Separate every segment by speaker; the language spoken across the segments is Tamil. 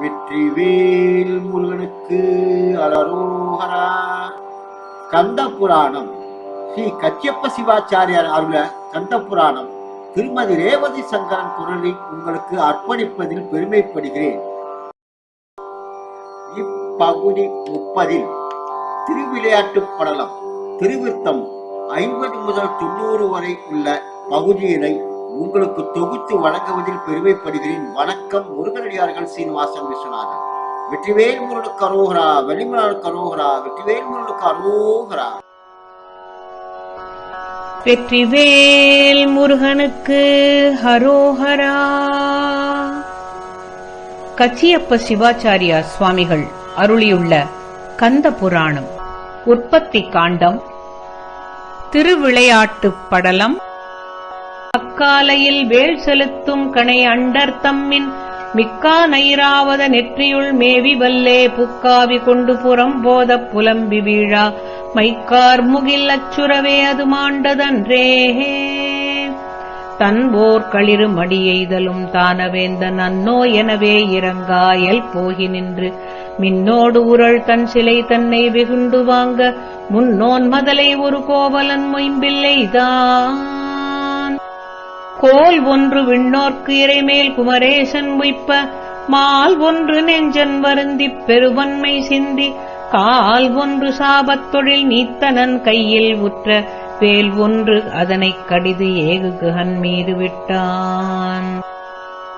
Speaker 1: வெற்றிவேல் முருகனுக்கு அலரோகரா. கந்த புராணம் ஸ்ரீ கச்சியப்ப சிவாச்சாரியார் அருள கந்த புராணம் திருமதி ரேவதி சங்கரன் குரலை உங்களுக்கு அர்ப்பணிப்பதில் பெருமைப்படுகிறேன். இப்பகுதி முப்பதில் திருவிளையாட்டு படலம் திருவிருத்தம் ஐம்பது முதல் தொண்ணூறு வரை உள்ள பகுதியினை உங்களுக்கு தொகுத்து வழங்குவதில் பெருமைப்படுகிறேன். வணக்கம் முருகனடியார்கள் சீனிவாசன் விஸ்வநாதன். வெற்றிவேல் முருகனுக்கு அரோகரா வெளிமலனுக்கு அரோகரா வெற்றிவேல் முருகனுக்கு அரோகரா.
Speaker 2: வெற்றிவேல் முருகனுக்கு ஹரோஹரா கச்சியப்ப சிவாச்சாரியா சுவாமிகள் அருளியுள்ள கந்த புராணம் உற்பத்தி காண்டம் திருவிளையாட்டு படலம் அக்காலையில் வேள் செலுத்தும் கணை அண்டர் தம்மின் மிக்கா நைராவத நெற்றியுள் மேவி வல்லே புக்காவி கொண்டு புறம் போதப் புலம்பி வீழா. மைக்கார் முகில் அச்சுரவே அது மாண்டதன்றே. தன்போர் களிறு மடியெய்தலும் தானவேந்தன் அன்னோ எனவே இறங்காயல் போகி நின்று. மின்னோடு உரள் தன் சிலை தன்னை வெகுண்டு வாங்க முன்னோன் மதலை ஒரு கோவலன் மொயம்பில்லைதான் கோல் ஒன்று விண்ணோர்க்கு இறைமேல் குமரேசன் உய்ப்ப மால் ஒன்று நெஞ்சன் வருந்திப் பெருவன்மை சிந்தி கால் ஒன்று சாபத் தொழில் நீத்தனன் கையில் உற்ற வேல் ஒன்று அதனைக் கடிது ஏகுகன் மீது விட்டான்.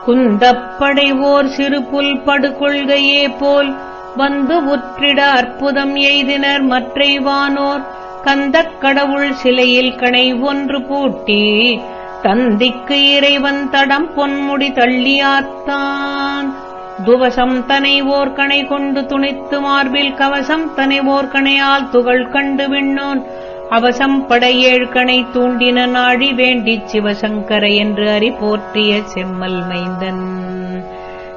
Speaker 2: குந்தப்படைவோர் சிறு புல் படுகொள்கையே போல் வந்து உற்றிட அற்புதம் எய்தினர் மற்றைவானோர். கந்தக் கடவுள் சிலையில் கணை ஒன்று பூட்டி தந்திக்கு இறைவன் தடம் பொன்முடி தள்ளியாத்தான். துவசம் தனை ஓர்கணை கொண்டு துணித்து மார்பில் கவசம் தனை ஓர்கணையால் துகள் கண்டு விண்ணோன். அவசம் படையேழ் கணை தூண்டின நாழி வேண்டிச் சிவசங்கர என்று அறி போற்றிய செம்மல் மைந்தன்.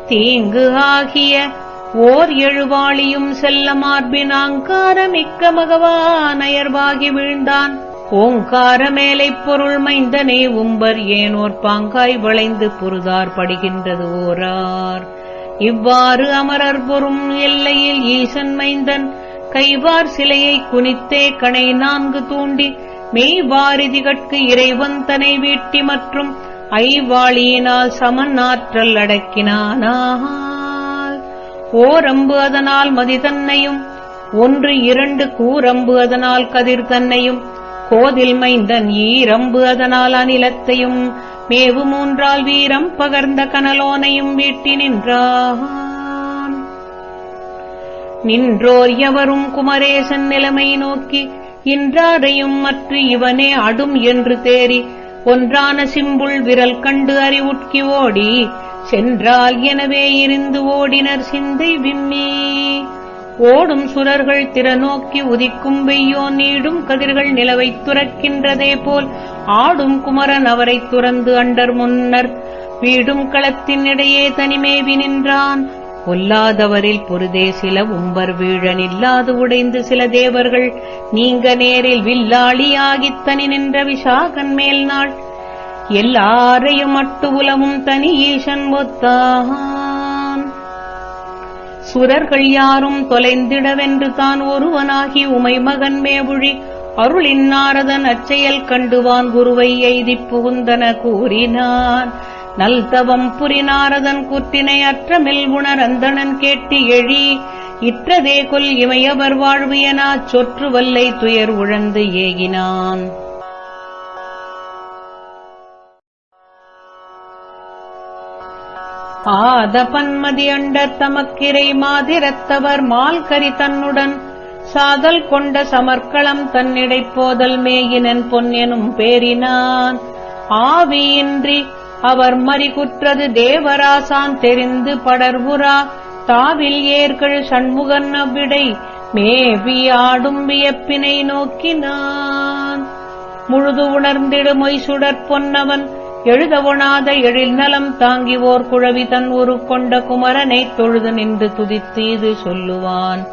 Speaker 2: தீங்கு ஆகிய ஓர் எழுவாளியும் செல்ல மார்பின் ஆங்காரமிக்க மகவான் அயர்வாகி வீழ்ந்தான். ஓங்கார மேலை பொருள் மைந்தனே உம்பர் ஏனோர் பாங்காய் வளைந்து புருதார் படுகின்றது ஓரார். இவ்வாறு அமரர் பொறும் எல்லையில் ஈசன் மைந்தன் கைவார் சிலையை குனித்தே கணை நான்கு தூண்டி மெய்வாரிதிகட்கு இறைவன் தனை வீட்டி மற்றும் ஐவாளியினால் சமன் ஆற்றல் அடக்கினானால் ஓரம்பு அதனால் மதி தன்னையும் ஒன்று இரண்டு கூரம்பு அதனால் கதிர் தன்னையும் கோதில் மைந்தன் ஈரம்பு அதனால் அநிலத்தையும் மேவு மூன்றால் வீரம் பகர்ந்த கனலோனையும் வீட்டி நின்றான். நின்றோர் எவரும் குமரேசன் நிலைமை நோக்கி இன்றாரையும் மற்ற இவனே அடும் என்று தேறி ஒன்றான சிம்புள் விரல் கண்டு அறிவுட்கி ஓடி சென்றால் எனவே இருந்து ஓடினர் சிந்தை விம்மி. ஓடும் சுரர்கள் திறநோக்கி உதிக்கும் வெய்யோ நீடும் கதிர்கள் நிலவைத் துறக்கின்றதே போல் ஆடும் குமரன் அவரைத் துறந்து அண்டர் முன்னர் வீடும் களத்தின் இடையே தனிமேவி நின்றான். பொல்லாதவரில் பொருதே சில உம்பர் வீழன் இல்லாது உடைந்து சில தேவர்கள் நீங்க நேரில் வில்லாளியாகித் தனி நின்ற விசாகன் மேல் நாள் எல்லாரையும் அட்டு உலவும் தனி ஈசன் ஒத்தான் சுரர்கள் யாரும் தொலைந்திடவென்று தான் ஒருவனாகி உமை மகன் மேவுழி அருளின் நாரதன் அச்செயல் கண்டுவான் குருவை எய்திப் புகுந்தன கூறினான். நல்தவம் புரி நாரதன் குற்றினை அற்றமில் உணரந்தனன் கேட்டு எழி இற்றதே கொல் இமையவர் வாழ்வு எனாச் சொற்று வல்லை துயர் உழந்து ஏகினான். ஆத பன்மதி அண்டர் தமக்கிரை மாதிரத்தவர் மால்கரி தன்னுடன். சாதல் கொண்ட சமர்க்களம் தன்னிடை போதல் மேயினன் பொன் எனும் பேரினான். ஆவியின்றி அவர் மறிகுற்றது தேவராசான் தெரிந்து படர்வுரா தாவில் ஏர்கள் சண்முகன் அவ்விடை மேவி ஆடும் வியப்பினை நோக்கினான். முழுது உணர்ந்திடு மொய் சுடற் பொன்னவன் எழுதவொணாத எழில் நலம் தாங்கி ஓர் குழவி தன் உரு கொண்ட குமரனைத் தொழுது நின்று துதித்தீது சொல்லுவான்.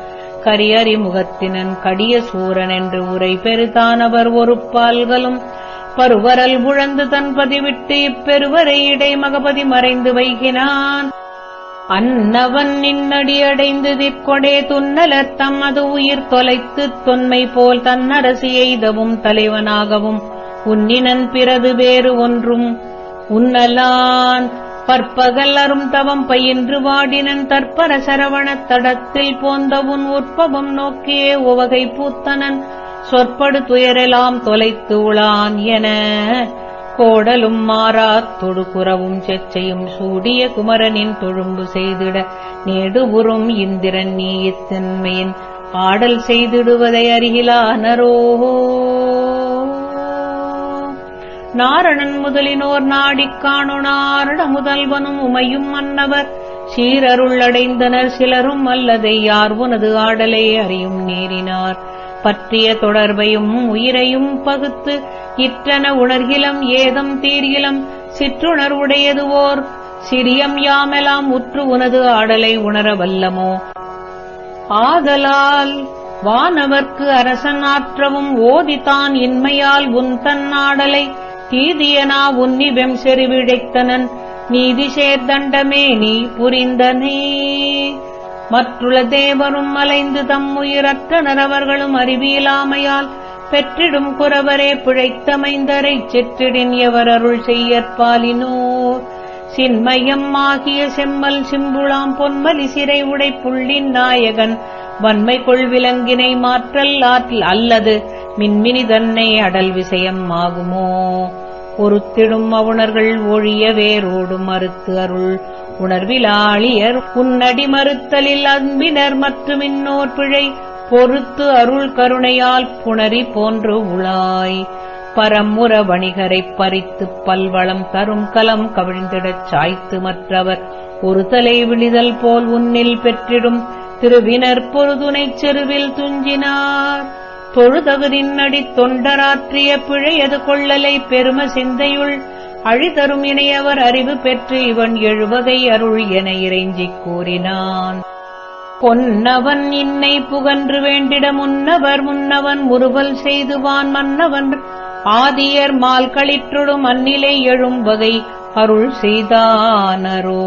Speaker 2: கரியறி முகத்தினன் கடிய சூரன் என்று உரை பெருதானவர் ஒரு பால்களும் பருவரல் புழந்து தன் பதிவிட்டு இப்பெருவரை இடை மகபதி மறைந்து வைகினான். அன்னவன் நின்னடியடைந்து திற்கொடே துன்னலர் அது உயிர் தொலைத்துத் தொன்மை போல் தன்னரசு எய்தவும் தலைவனாகவும். உன்னினன் பிறது வேறு ஒன்றும். உன்னலான் பற்பகல் அரும் தவம் பயின்று வாடினன் தற்பர சரவணத் தடத்தில் போந்தவுன் உற்பவம் நோக்கியே உவகை பூத்தனன். சொற்படு துயரெலாம் தொலைத்து உளான் என கோடலும் மாறாத் தொடுகுறவும் செச்சையும் சூடிய குமரனின் தொழும்பு செய்திட நெடுவுறும் இந்திரன் நீ இத்தன்மையின் ஆடல் செய்திடுவதை அருகிலானரோ நாரணன் முதலினோர் நாடிக் காணுனாரட முதல்வனும் உமையும் மன்னவர். சீரருள் அடைந்தனர் சிலரும் அல்லதை யார் உனது ஆடலை அறியும் நீரினார். பற்றிய தொடர்பையும் உயிரையும் பகுத்து இற்றன உணர்கிலம் ஏதம் தீர்கிலம் சிற்றுணர்வுடையதுவோர் சிறியம் யாமெலாம் உற்று உனது ஆடலை உணர வல்லமோ? ஆதலால் வானவர்க்கு அரசன் ஆற்றவும் ஓதித்தான் இன்மையால் உன் தன்னாடலை தீதியனா உன்னிவெம் செறிவிழைத்தனன். நீதி சேர்தண்டமே நீ புரிந்தனே. மற்றுள்ள தேவரும் மலைந்து தம் உயிரற்றனர் அறிவியலாமையால் பெற்றிடும் குறவரே பிழைத்தமைந்தரைச் செற்றிடின் எவர் அருள் செய்யற்பாலினோர் சின்மயம் ஆகிய செம்மல் சிம்புளாம் பொன்மலி சிறை உடை புள்ளின் நாயகன். வன்மை கொள்விலங்கினை மாற்றல் ஆற்றில் அல்லது மின்மினி தன்னை அடல் விஷயம் ஆகுமோ? பொறுத்திடும் அவுணர்கள் ஒழிய வேரோடும் மறுத்து அருள். உணர்விலாளியர் உன்னடி மறுத்தலில் அன்பினர் மற்றும் இன்னோர் பிழை. பொறுத்து அருள் கருணையால் புணரி போன்று உளாய். பரமுற வணிகரைப் பறித்துப் பல்வளம் தரும் கலம் கவிழ்ந்திடச் சாய்த்து மற்றவர். ஒரு தலை விழிதல் போல் உன்னில் பெற்றிடும். திருவினர் பொருதுணைச் செருவில் துஞ்சினார். தொழுதகுதின் அடி தொண்டராற்றிய பிழையது கொள்ளலை பெரும சிந்தையுள் அழிதரும் இணையவர் அறிவு பெற்று இவன் எழுவகை அருள் என இறைஞ்சிக் கூறினான். பொன்னவன் இன்னை புகன்று வேண்டிட முன்னவர் முன்னவன் முறுவல் செய்துவான் மன்னவன் ஆதியர் மால் களிற்றொடும் அந்நிலை எழும் வகை அருள் செய்தானரோ.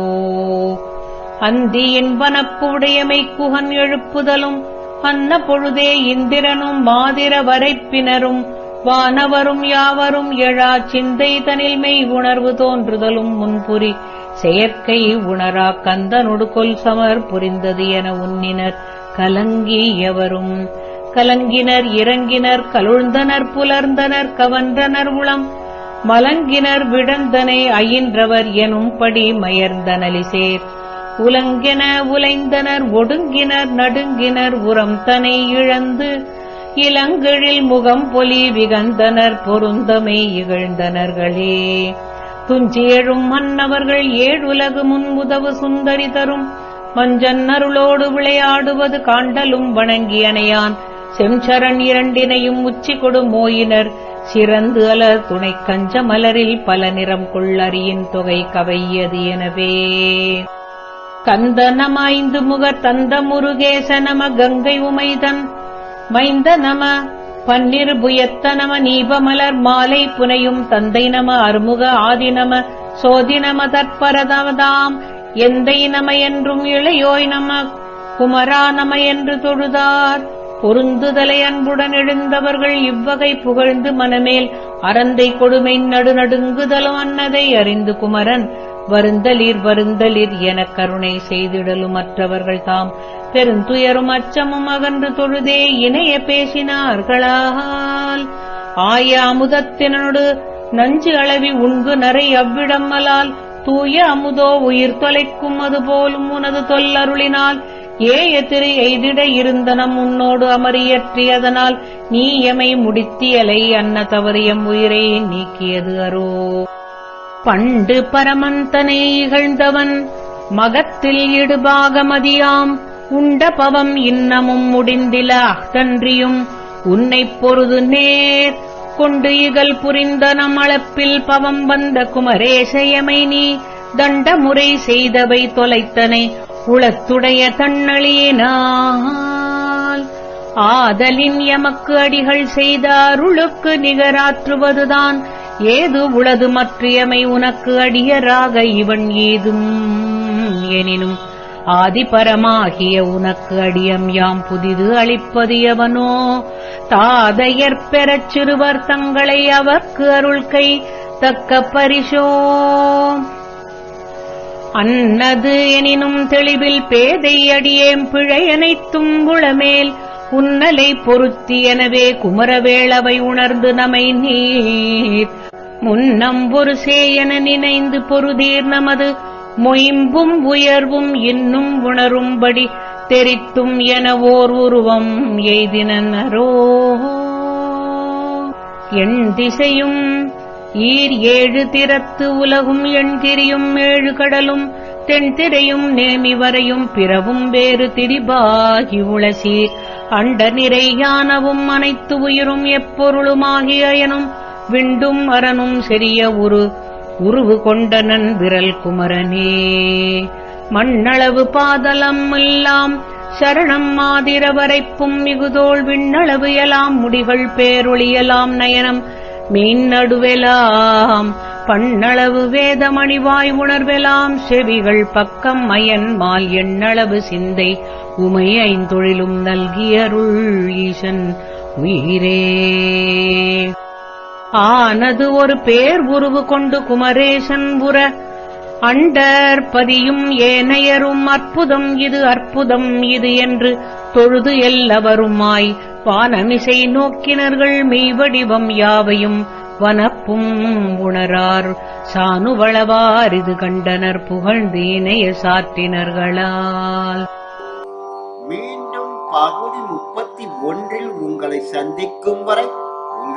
Speaker 2: அந்தியின் வனப்பு உடையமை குகன் எழுப்புதலும் அன்ன பொழுதே இந்திரனும் மாதிர வரைப்பினரும் வானவரும் யாவரும் எழா சிந்தை தனில் மெய் உணர்வு தோன்றுதலும் முன்புரி. செயற்கை உணரா கந்தனொடு கொல் சமர் புரிந்தது என உன்னினர் கலங்கியவரும் கலங்கினர் இறங்கினர் கலுழ்ந்தனர் புலர்ந்தனர் கவன்றனர் உளம். மலங்கினர் விடந்தனை அயின்றவர் எனும்படி மயர்ந்தனலிசேர். உலங்கென உலைந்தனர் ஒடுங்கினர் நடுங்கினர் உரம் தனை இழந்து இளங்கெழில் முகம் பொலி விகந்தனர் பொருந்தமை இகழ்ந்தனர்களே. துஞ்சியழும் மன்னவர்கள் ஏழுலகு முன்முதவு சுந்தரி தரும் மஞ்சன் அருளோடு விளையாடுவது காண்டலும் வணங்கியனையான். செம்சரண் இரண்டினையும் உச்சி கொடு மோயினர் சிறந்து அலர் துணை கஞ்ச மலரில் பல நிறம் கொள்ளறியின் தொகை கவையது எனவே. கந்தனமாய்ந்து ஐந்து முகர் தந்த முருகேச நம கங்கை உமைதன். மைந்த நம பன்னிரு புயத்த நம நீபமலர் மாலை புனையும் தந்தை நம அருமுக ஆதி நம சோதி நம தற்பரதமதாம் எந்தை நம என்றும் இளையோய் நம குமரா நம என்று தொழுதார். பொருந்துதலை அன்புடன் எழுந்தவர்கள் இவ்வகை புகழ்ந்து மனமேல் அறந்தை கொடுமை நடுநடுங்குதலும் அன்னதை அறிந்து குமரன். வருந்தலிர் வருந்தலிர் எனக் கருணை செய்திடலும் மற்றவர்கள் தாம். பெருந்துயரும் அச்சமும் அகன்று தொழுதே இணைய பேசினார்களால். ஆய அமுதத்தினோடு நஞ்சு அளவி உண்கு நரை அவ்விடம்மலால் தூய அமுதோ உயிர் தொலைக்கும் அதுபோலும் உனது தொல்லருளினால். ஏய திரு எய்திட இருந்தனம் உன்னோடு அமரியற்றியதனால் நீ எமை முடித்தியலை அன்ன தவறியம் உயிரை நீக்கியது அரோ பண்டு பரமந்தனை இகழ்ந்தவன் மகத்தில் இடுபாகமதியாம். உண்ட பவம் இன்னமும் முடிந்தில அகன்றியும். உன்னைப் பொருது நேர் கொண்டு இகல் புரிந்தனம் அளப்பில் பவம் வந்த குமரேசயமை நீ தண்டமுறை செய்தவை தொலைத்தனை. உளத்துடைய தன்னழியினால் ஆதலின் எமக்கு அடிகள் செய்த அருளுக்கு நிகராற்றுவதுதான். ஏது உளது மற்றியமை உனக்கு அடியராக இவன் ஏதும்? எனினும் ஆதிபரமாகிய உனக்கு அடியம் யாம் புதிது அளிப்பது எவனோ? தாதையர் பெறச் சிறுவர் தங்களை அவர்க்கு அருள்கை தக்க பரிசோ? அன்னது எனினும் தெளிவில் பேதை அடியேம் பிழை அனைத்தும் உன்னலை பொருத்தி எனவே குமரவேளவை உணர்ந்து நமை நீர். முன்னம் ஒரு சேயன நினைந்து பொருதீர் நமது. மொயம்பும் உயர்வும் இன்னும் உணரும்படி தெரித்தும் என ஓர் உருவம் எய்தினரோ எண் திசையும் ஈர் ஏழு திறத்து உலகும் எண் திரியும் ஏழு கடலும். தென்திரையும் நேமி வரையும் பிறவும் வேறு திரிபாகி உளசி. அண்ட நிறையானவும் அனைத்து உயிரும் எப்பொருளுமாகிய எனும். விண்டும் அரனும் செரிய உரு உருவு கொண்டனன் விரல் குமரனே. மண்ணளவு பாதலம் எல்லாம் சரணம் மாதிர வரைப்பும் மிகுதோள் விண்ணளவு எலாம் முடிகள் பேரொழியலாம் நயனம். மீன் நடுவெலாம் பண்ணளவு வேதமணிவாய் உணர்வெலாம் செவிகள் பக்கம் மயன் மால் எண்ணளவு சிந்தை உமை ஐந்தொழிலும் நல்கியருள் ஈசன் உயிரே. ஆனது ஒரு பேர் உருவு கொண்டு குமரேசன் உற. அண்டர் பதியும் ஏனையரும் அற்புதம் இது அற்புதம் இது என்று தொழுது எல்லவருமாய். வானமிசை நோக்கினர்கள் மெய்வடிவம் யாவையும் வனப்பும் உணரார். சானுவளவார் இது கண்டனர் புகழ்ந்து இணைய சாற்றினர்களால்.
Speaker 1: மீண்டும் பகுதி முப்பத்தி ஒன்றில் உங்களை சந்திக்கும் வரை